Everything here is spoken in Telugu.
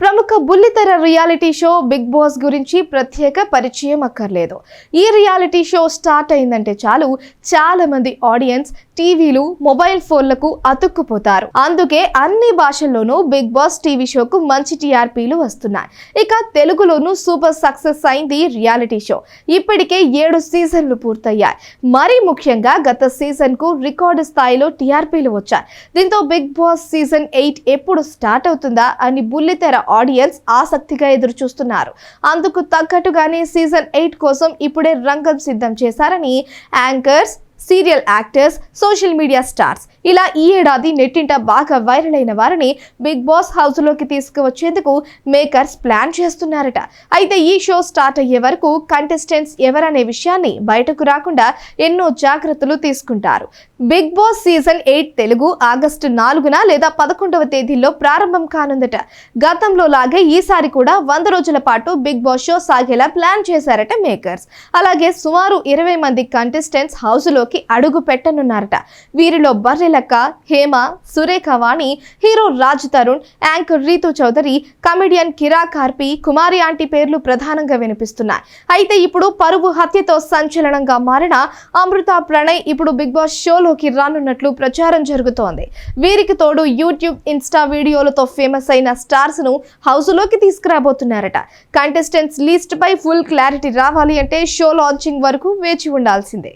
ప్రముఖ బుల్లితెర రియాలిటీ షో బిగ్ బాస్ గురించి ప్రత్యేక పరిచయం అక్కర్లేదు. ఈ రియాలిటీ షో స్టార్ట్ అయిందంటే చాలు చాలా మంది ఆడియన్స్ టీవీలు మొబైల్ ఫోన్లకు అతుక్కుపోతారు. అందుకే అన్ని భాషల్లోనూ బిగ్ బాస్ టీవీ షోకు మంచి టీఆర్పీలు వస్తున్నాయి. ఇక తెలుగులోనూ సూపర్ సక్సెస్ అయింది రియాలిటీ షో. ఇప్పటికే ఏడు సీజన్లు పూర్తయ్యాయి. మరీ ముఖ్యంగా గత సీజన్కు రికార్డు స్థాయిలో టీఆర్పీలు వచ్చాయి. దీంతో బిగ్ బాస్ సీజన్ ఎయిట్ ఎప్పుడు స్టార్ట్ అవుతుందా అని బుల్లితెర ఆడియన్స్ ఆసక్తిగా ఎదురు చూస్తున్నారు అందుకు తగ్గట్టుగానే సీజన్ ఎయిట్ కోసం ఇప్పుడే రంగం సిద్ధం చేశారని anchors serial actors social media stars. ఇలా ఈ ఏడాది నెట్టింట బాగా వైరల్ అయిన వారిని బిగ్ బాస్ హౌస్లోకి తీసుకువచ్చేందుకు మేకర్స్ ప్లాన్ చేస్తున్నారట. అయితే ఈ షో స్టార్ట్ అయ్యే వరకు కంటెస్టెంట్స్ ఎవరనే విషయాన్ని బయటకు రాకుండా ఎన్నో జాగ్రత్తలు తీసుకుంటారు. Bigg Boss season eight Telugu August నాలుగున లేదా పదకొండవ తేదీలో ప్రారంభం కానుందట. గతంలో లాగే ఈసారి కూడా వంద రోజుల పాటు బిగ్ బాస్ షో సాగేలా ప్లాన్ చేశారట మేకర్స్. అలాగే సుమారు ఇరవై మంది కంటెస్టెంట్స్ హౌస్లోకి అడుగు పెట్టనున్నారట. వీరిలో Barrelakka Hema Surekha Vani hero Raj Tarun anchor Ritu Chowdary comedian కిరా కార్పి కుమారి ఆంటీ పేర్లు ప్రధానంగా వినిపిస్తున్నాయి. అయితే ఇప్పుడు పరువు హత్యతో సంచలనంగా మారిన అమృత ప్రణయ్ ఇప్పుడు బిగ్ బాస్ షోలోకి రానున్నట్లు ప్రచారం జరుగుతోంది. వీరికి తోడు యూట్యూబ్ ఇన్స్టా వీడియోలతో ఫేమస్ అయిన స్టార్స్ను హౌస్లోకి తీసుకురాబోతున్నారట. కంటెస్టెంట్స్ లిస్ట్ పై ఫుల్ క్లారిటీ రావాలి అంటే షో లాంచింగ్ వరకు వేచి ఉండాల్సిందే.